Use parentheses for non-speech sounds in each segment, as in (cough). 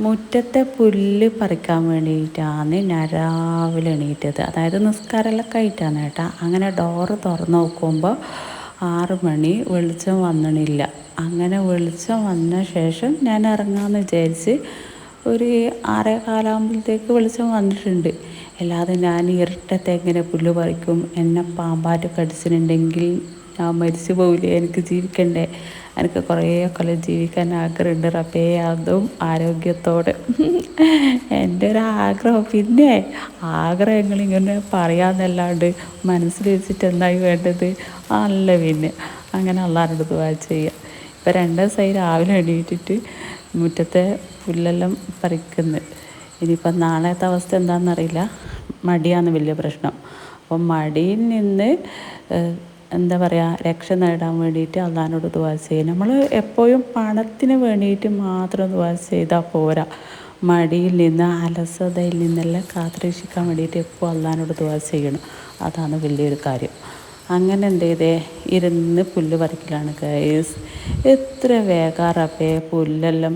മുറ്റത്തെ പുല്ല് പറിക്കാൻ വേണ്ടിയിട്ടാണ് ഞാൻ രാവിലെ എണീറ്റത്. അതായത് നിസ്കാരമെല്ലാം ആയിട്ടാണ് കേട്ടോ. അങ്ങനെ ഡോറ് തുറന്ന് നോക്കുമ്പോൾ ആറ് മണി വെളിച്ചം വന്നണില്ല. അങ്ങനെ വെളിച്ചം വന്ന ശേഷം ഞാൻ ഇറങ്ങാമെന്ന് വിചാരിച്ച് ഒരു ആറേ കാലാകുമ്പോഴത്തേക്ക് വെളിച്ചം വന്നിട്ടുണ്ട്. അല്ലാതെ ഞാൻ ഇരട്ടത്തെ എങ്ങനെ പുല്ല് പറിക്കും. എന്നെ പാമ്പാറ്റ് കടിച്ചിട്ടുണ്ടെങ്കിൽ ഞാൻ മരിച്ചു പോവില്ലേ എനിക്ക് ജീവിക്കണ്ടേ? എനിക്ക് കുറേ കൊല്ലം ജീവിക്കാൻ ആഗ്രഹമുണ്ട്. റബ്ബേ അതും ആരോഗ്യത്തോടെ. (laughs) എന്റെ ഒരു ആഗ്രഹം. പിന്നെ ആഗ്രഹങ്ങൾ ഇങ്ങനെ പറയാമെന്നല്ലാണ്ട് മനസ്സിൽ വെച്ചിട്ട് എന്തായി വേണ്ടത്? അല്ല പിന്നെ. അങ്ങനെ അള്ളാഹിനോട് ദുവാ ചെയ്യുക ഇപ്പം രണ്ട് ദിവസമായി രാവിലെ എണീറ്റിട്ട് മുറ്റത്തെ പുല്ലെല്ലാം പറിക്കുന്നു. ഇനിയിപ്പം നാളത്തെ അവസ്ഥ എന്താണെന്നറിയില്ല മടിയാണ് വലിയ പ്രശ്നം. അപ്പം മടിയിൽ നിന്ന് എന്താ പറയുക രക്ഷ നേടാൻ വേണ്ടിയിട്ട് അള്ളഹാനോട് ദുവാ ചെയ്യും നമ്മൾ എപ്പോഴും പണത്തിന് വേണ്ടിയിട്ട് മാത്രം ദുവാ ചെയ്താൽ പോരാ. മടിയിൽ നിന്ന് അലസതയിൽ നിന്നെല്ലാം കാത്തുരക്ഷിക്കാൻ വേണ്ടിയിട്ട് എപ്പോൾ അള്ളഹാനോട് ദുവാ ചെയ്യണം. അതാണ് വലിയൊരു കാര്യം. അങ്ങനെ എന്ത് ചെയ്തേ? ഇരുന്ന് പുല്ല് പറിക്കലാണ് ഗൈസ് എത്ര വേഗാറപ്പേ പുല്ലെല്ലാം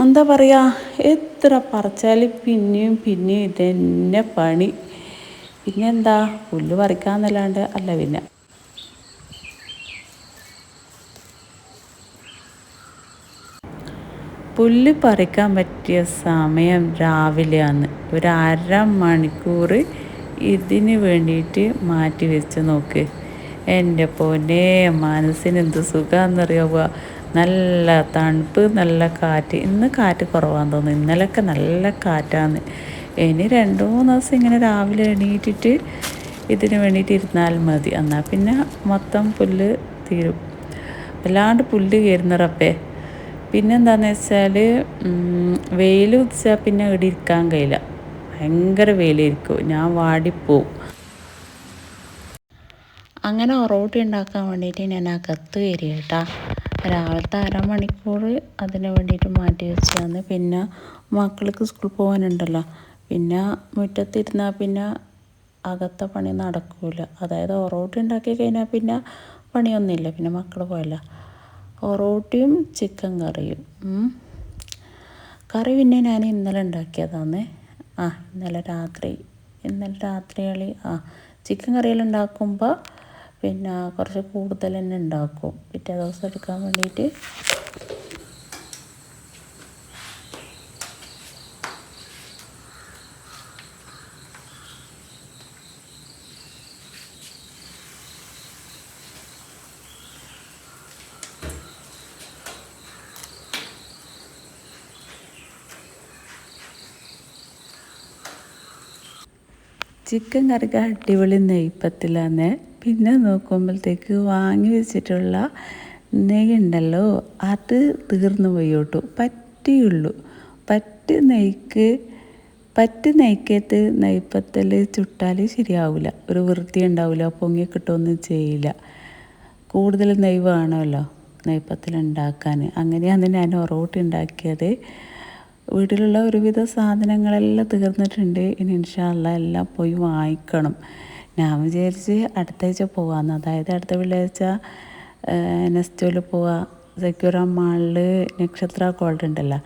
എന്താ പറയുക എത്ര പറിച്ചാൽ പിന്നെയും പിന്നെയും ഇതെന്നെ പണി. പിന്നെ എന്താ പുല്ല് പറിക്കാന്നല്ലാണ്ട് അല്ല പിന്നെ. പുല്ല് പറിക്കാൻ പറ്റിയ സമയം രാവിലെയാണ്. ഒരു അര മണിക്കൂർ ഇതിന് വേണ്ടിയിട്ട് മാറ്റി വെച്ച് നോക്ക്. എന്റെ പൊന്നെ മനസ്സിന് എന്ത് സുഖമാണെന്നറിയാവുക നല്ല തണുപ്പ് നല്ല കാറ്റ്. ഇന്ന് കാറ്റ് കുറവാന്ന് തോന്നുന്നു. ഇന്നലെയൊക്കെ നല്ല കാറ്റാണ് ഇനി രണ്ട് മൂന്ന് ദിവസം ഇങ്ങനെ രാവിലെ എണീറ്റിട്ട് ഇതിന് വേണ്ടിയിട്ട് ഇരുന്നാൽ മതി. എന്നാൽ പിന്നെ മൊത്തം പുല്ല് തീരും. വല്ലാണ്ട് പുല്ല് കയറുന്ന റബ്ബേ. പിന്നെന്താന്ന് വെച്ചാൽ വെയിൽ ഉദിച്ചാൽ പിന്നെ ഇവിടെ ഇരിക്കാൻ കഴിയില്ല. ഭയങ്കര വെയിലായിരിക്കും. ഞാൻ വാടിപ്പോവും. അങ്ങനെ ഒറോട്ടി ഉണ്ടാക്കാൻ വേണ്ടിയിട്ട് ഞാൻ അകത്ത് കയറി കേട്ടാ. രാവിലത്തെ അരമണിക്കൂർ അതിന് വേണ്ടിയിട്ട് മാറ്റി വെച്ചതാണ്. പിന്നെ മക്കൾക്ക് സ്കൂളിൽ പോകാനുണ്ടല്ലോ. പിന്നെ മുറ്റത്തിരുന്നാൽ പിന്നെ അകത്തെ പണി നടക്കില്ല അതായത് ഒറോട്ടി ഉണ്ടാക്കി കഴിഞ്ഞാൽ പിന്നെ പണിയൊന്നുമില്ല. പിന്നെ മക്കൾ പോയല്ല. ഒറോട്ടിയും ചിക്കൻ കറിയും. കറി പിന്നെ ഞാൻ ഇന്നലെ ഉണ്ടാക്കിയതാണ് ആ ഇന്നലെ രാത്രി. ഇന്നലെ രാത്രികളിൽ ആ ചിക്കൻ കറിയെല്ലാം ഉണ്ടാക്കുമ്പോൾ പിന്നെ കുറച്ച് കൂടുതൽ തന്നെ ഉണ്ടാക്കും. പിറ്റേ ദിവസം എടുക്കാൻ വേണ്ടിയിട്ട് ചിക്കൻ കറിക്ക് അടിപൊളി നെയ്പ്പത്തിലാണ് പിന്നെ നോക്കുമ്പോഴത്തേക്ക് വാങ്ങി വെച്ചിട്ടുള്ള നെയ്യ് ഉണ്ടല്ലോ അത് തീർന്നു പോയി കേട്ടു പറ്റിയുള്ളൂ. പറ്റ് നെയ്ക്ക് പറ്റ് നെയ്ക്കത്ത് നെയ്പ്പത്തൽ ചുട്ടാൽ ശരിയാവില്ല ഒരു വൃത്തി ഉണ്ടാവില്ല പൊങ്ങി കിട്ടുമൊന്നും ചെയ്യില്ല. കൂടുതൽ നെയ്വ് വേണമല്ലോ നെയ്പ്പത്തിൽ ഉണ്ടാക്കാൻ അങ്ങനെയാണ് ഞാൻ ഒറോട്ടി ഉണ്ടാക്കിയത്. വീട്ടിലുള്ള ഒരുവിധ സാധനങ്ങളെല്ലാം തീർന്നിട്ടുണ്ട്. ഇനി ഇൻഷാല്ല എല്ലാം പോയി വാങ്ങിക്കണം. ഞാൻ വിചാരിച്ച് അടുത്ത ആഴ്ച പോവാന്ന്. അതായത് അടുത്ത വെള്ളിയാഴ്ച നെസ്റ്റോയിൽ പോവാ. സെക്യൂർ മാളിൽ നക്ഷത്ര കോൾഡ് ഉണ്ടല്ലോ.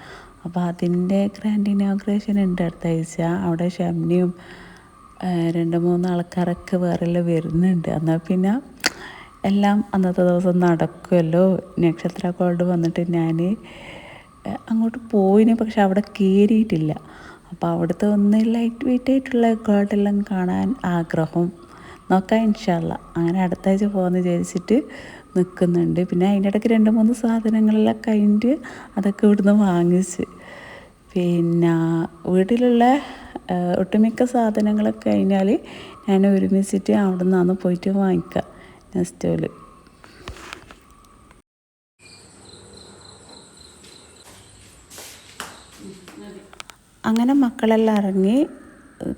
അപ്പോൾ അതിന്റെ ഗ്രാൻഡ് ഇനോഗ്രേഷൻ ഉണ്ട് അടുത്ത ആഴ്ച. അവിടെ ഷംനിയും രണ്ട് മൂന്ന് ആൾക്കാരൊക്കെ വേറെല്ലാം വരുന്നുണ്ട്. എന്നാൽ പിന്നെ എല്ലാം അന്നത്തെ ദിവസം നടക്കുമല്ലോ നക്ഷത്ര കോൾഡ് വന്നിട്ട് ഞാൻ അങ്ങോട്ട് പോയിന് പക്ഷെ അവിടെ കയറിയിട്ടില്ല അപ്പോൾ അവിടുത്തെ ഒന്ന് ലൈറ്റ് വെയിറ്റ് ആയിട്ടുള്ള ഗോൾഡെല്ലാം കാണാൻ ആഗ്രഹം. നോക്കാം ഇൻഷാല്ല അങ്ങനെ അടുത്ത ആഴ്ച പോകുമെന്ന് വിചാരിച്ചിട്ട് നിൽക്കുന്നുണ്ട് പിന്നെ അതിന്റെ ഇടയ്ക്ക് രണ്ട് മൂന്ന് സാധനങ്ങളെല്ലാം കഴിഞ്ഞിട്ട് അതൊക്കെ ഇവിടുന്ന് വാങ്ങിച്ച്. പിന്നെ വീട്ടിലുള്ള ഒട്ടുമിക്ക സാധനങ്ങളൊക്കെ കഴിഞ്ഞാൽ ഞാൻ ഒരുമിച്ചിട്ട് അവിടെ നിന്നാണ് പോയിട്ട് വാങ്ങിക്കാം വാങ്ങിക്കുക നെസ്റ്റോയിൽ അങ്ങനെ മക്കളെല്ലാം ഇറങ്ങി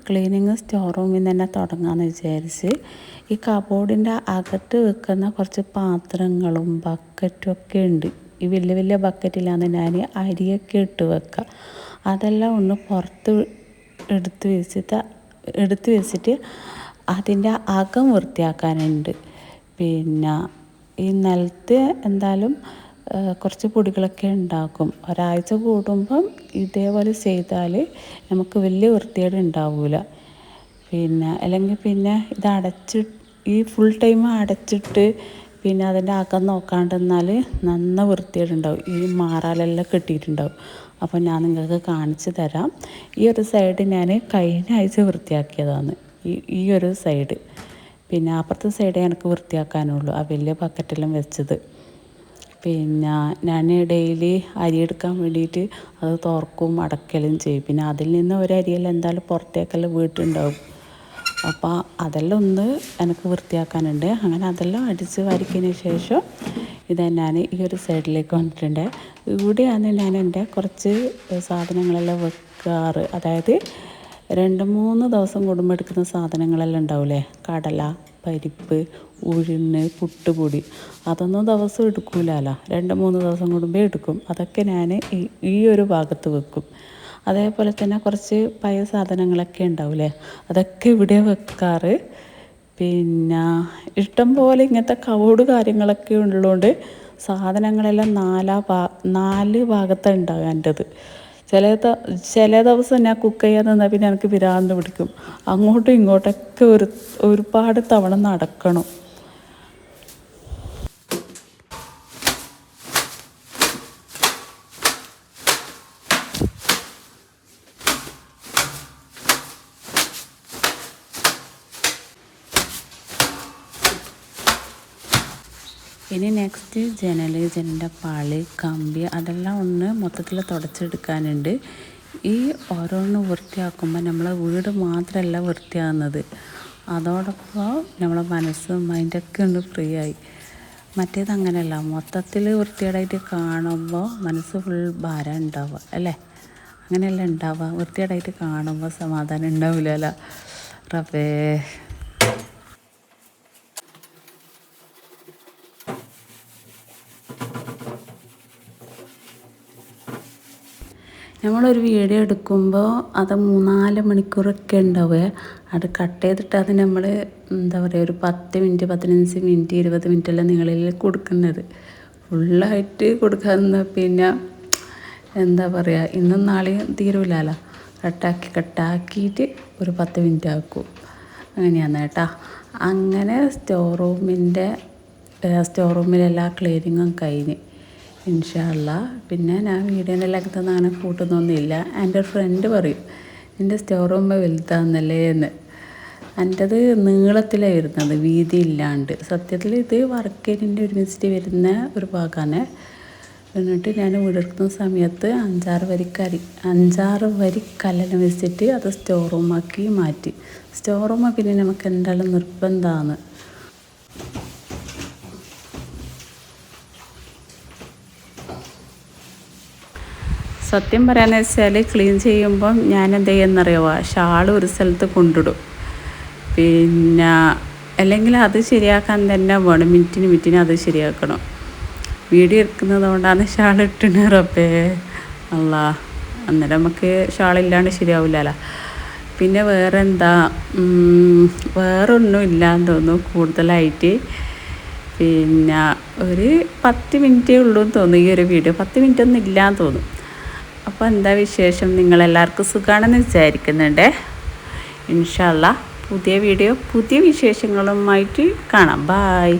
ക്ലീനിങ് സ്റ്റോർ റൂമിൽ നിന്ന് തന്നെ തുടങ്ങാമെന്ന് വിചാരിച്ച് ഈ കബോർഡിന്റെ അകത്ത് വെക്കുന്ന കുറച്ച് പാത്രങ്ങളും ബക്കറ്റും ഒക്കെ ഉണ്ട്. ഈ വലിയ വലിയ ബക്കറ്റിലാണ് ഞാൻ അരിയൊക്കെ ഇട്ട് വെക്കുക അതെല്ലാം ഒന്ന് പുറത്ത് എടുത്ത് വെച്ചിട്ട് എടുത്ത് വെച്ചിട്ട് അതിന്റെ അകം വൃത്തിയാക്കാനുണ്ട്. പിന്നെ ഈ നിലത്ത് എന്തായാലും കുറച്ച് പൊടികളൊക്കെ ഉണ്ടാക്കും. ഒരാഴ്ച കൂടുമ്പം ഇതേപോലെ ചെയ്താൽ നമുക്ക് വലിയ വൃത്തികേട് ഉണ്ടാവില്ല പിന്നെ അല്ലെങ്കിൽ പിന്നെ ഇത് അടച്ച് ഈ ഫുൾ ടൈം അടച്ചിട്ട് പിന്നെ അതിന്റെ ആക്കം നോക്കാണ്ടെന്നാൽ നന്ന വൃത്തികേടുണ്ടാവും ഈ മാറാലെല്ലാം കെട്ടിയിട്ടുണ്ടാവും. അപ്പോൾ ഞാൻ നിങ്ങൾക്ക് കാണിച്ചു തരാം. ഈ ഒരു സൈഡ് ഞാൻ കഴിഞ്ഞ ആഴ്ച വൃത്തിയാക്കിയതാണ്. ഈ ഈ ഒരു സൈഡ് പിന്നെ അപ്പുറത്തെ സൈഡേ എനിക്ക് വൃത്തിയാക്കാനുള്ളൂ. ആ വലിയ ബക്കറ്റെല്ലാം വെച്ചത്. പിന്നെ ഞാൻ ഡെയിലി അരി എടുക്കാൻ വേണ്ടിയിട്ട് അത് തുറക്കും അടക്കലും ചെയ്യും. പിന്നെ അതിൽ നിന്ന് ഒരു അരിയെല്ലാം എന്തായാലും പുറത്തേക്കെല്ലാം വീട്ടുണ്ടാവും അപ്പോൾ അതെല്ലാം ഒന്ന് എനിക്ക് വൃത്തിയാക്കാനുണ്ട്. അങ്ങനെ അതെല്ലാം അടിച്ച് വരയ്ക്കതിന് ശേഷം ഇത് ഞാൻ ഈ ഒരു സൈഡിലേക്ക് വന്നിട്ടുണ്ട്. ഇവിടെയാണ് ഞാൻ എന്റെ കുറച്ച് സാധനങ്ങളെല്ലാം വെക്കാറ്. അതായത് രണ്ട് മൂന്ന് ദിവസം കൂടുമ്പോൾ എടുക്കുന്ന സാധനങ്ങളെല്ലാം ഉണ്ടാവില്ലേ കടല പരിപ്പ് ഉഴുന്ന് പുട്ടുപൊടി. അതൊന്നും ദിവസം എടുക്കൂലല്ലോ രണ്ട് മൂന്ന് ദിവസം കൂടുമ്പോൾ എടുക്കും. അതൊക്കെ ഞാൻ ഈ ഒരു ഭാഗത്ത് വെക്കും. അതേപോലെ തന്നെ കുറച്ച് പഴയ സാധനങ്ങളൊക്കെ ഉണ്ടാവില്ലേ അതൊക്കെ ഇവിടെ വെക്കാറ്. പിന്നെ ഇഷ്ടം പോലെ ഇങ്ങനത്തെ കവോട് കാര്യങ്ങളൊക്കെ ഉള്ളതുകൊണ്ട് സാധനങ്ങളെല്ലാം നാലാ ഭാ നാല് ഭാഗത്താണ് ഉണ്ടാവുക എന്റെത് ചില ചില ദിവസം ഞാൻ കുക്ക് ചെയ്യാൻ പിന്നെ എനിക്ക് വിരാന്ത് പിടിക്കും. അങ്ങോട്ടും ഇങ്ങോട്ടൊക്കെ ഒരു ഒരുപാട് തവണ നടക്കണം. ഇനി നെക്സ്റ്റ് ജനൽ ജനലിന്റെ പാളി കമ്പി അതെല്ലാം ഒന്ന് മൊത്തത്തിൽ തുടച്ചെടുക്കാനുണ്ട്. ഈ ഓരോന്ന് വൃത്തിയാക്കുമ്പോൾ നമ്മളെ വീട് മാത്രമല്ല വൃത്തിയാകുന്നത് അതോടൊപ്പം നമ്മളെ മനസ്സും മൈൻഡൊക്കെ ഒന്ന് ഫ്രീ ആയി. മറ്റേത് അങ്ങനെയല്ല മൊത്തത്തിൽ വൃത്തികേടായിട്ട് കാണുമ്പോൾ മനസ്സ് ഫുൾ ഭാരം ഉണ്ടാവുക അല്ലേ? അങ്ങനെയല്ല ഉണ്ടാവുക. വൃത്തികേടായിട്ട് കാണുമ്പോൾ സമാധാനം ഉണ്ടാവില്ലല്ലോ റബ്ബേ. നമ്മളൊരു വീഡിയോ എടുക്കുമ്പോൾ അത് മൂന്നാൽ മണിക്കൂറൊക്കെ ഉണ്ടാവുക. അത് കട്ട് ചെയ്തിട്ട് അത് നമ്മൾ എന്താ പറയുക ഒരു പത്ത് മിനിറ്റ് പതിനഞ്ച് മിനിറ്റ് ഇരുപത് മിനിറ്റെല്ലാം നിങ്ങളിൽ കൊടുക്കുന്നത്. ഫുള്ളായിട്ട് കൊടുക്കാമെന്ന് പിന്നെ എന്താ പറയുക ഇന്നും നാളെയും തീരുമില്ലല്ലോ കട്ടാക്കി കട്ടാക്കിയിട്ട് ഒരു പത്ത് മിനിറ്റ് ആക്കും. അങ്ങനെയാണ് കേട്ടോ. അങ്ങനെ സ്റ്റോർ റൂമിന്റെ സ്റ്റോർ റൂമിലെല്ലാ ക്ലീനിങ്ങും കഴിഞ്ഞ്. ഇൻഷാല്ല പിന്നെ ഞാൻ വീടിന്റെ ലെങ്ത്തൊന്നും അങ്ങനെ കൂട്ടുന്നൊന്നുമില്ല എന്റെ ഒരു ഫ്രണ്ട് പറയും എന്റെ സ്റ്റോർ റൂം വലുതാന്നല്ലേ എന്ന്. എന്റെത് നീളത്തിലാണ് വരുന്നത് വീതി ഇല്ലാണ്ട്. സത്യത്തിൽ ഇത് വർക്കേരിന്റെ ഒരുമിച്ചിട്ട് വരുന്ന ഒരു ഭാഗമാണ് എന്നിട്ട് ഞാൻ വീടെടുക്കുന്ന സമയത്ത് അഞ്ചാറ് വരി കരി അഞ്ചാറ് വരി കല്ലെല്ലാം വെച്ചിട്ട് അത് സ്റ്റോർ റൂമാക്കി മാറ്റി. സ്റ്റോർ റൂമ് പിന്നെ നമുക്ക് എന്തായാലും നിർബന്ധമാണ് സത്യം പറയാന്ന് വെച്ചാൽ ക്ലീൻ ചെയ്യുമ്പം ഞാൻ എന്ത് ചെയ്യുന്നറിയോ ഷാൾ ഒരു സ്ഥലത്ത് കൊണ്ടിടും. പിന്നെ അല്ലെങ്കിൽ അത് ശരിയാക്കാൻ തന്നെ വേണം. മിനിറ്റിന് മിനിറ്റിന് അത് ശരിയാക്കണം. വീഡിയോ എടുക്കുന്നത് കൊണ്ടാണ് ഷാൾ ഇട്ടിന് റബ്ബേ. അല്ല അന്നേരം നമുക്ക് ഷാളില്ലാണ്ട് ശരിയാവില്ലല്ലോ പിന്നെ വേറെ എന്താ വേറെ ഒന്നും ഇല്ലാന്ന് തോന്നുന്നു കൂടുതലായിട്ട്. പിന്നെ ഒരു പത്ത് മിനിറ്റേ ഉള്ളൂ എന്ന് തോന്നുന്നു ഈ ഒരു വീഡിയോ. പത്ത് മിനിറ്റ് ഒന്നും ഇല്ലാന്ന് തോന്നുന്നു. അപ്പോൾ എന്താ വിശേഷം? നിങ്ങളെല്ലാവർക്കും സുഖമാണെന്ന് വിചാരിക്കുന്നുണ്ട്. ഇൻഷല്ല പുതിയ വീഡിയോ പുതിയ വിശേഷങ്ങളുമായിട്ട് കാണാം. ബായ്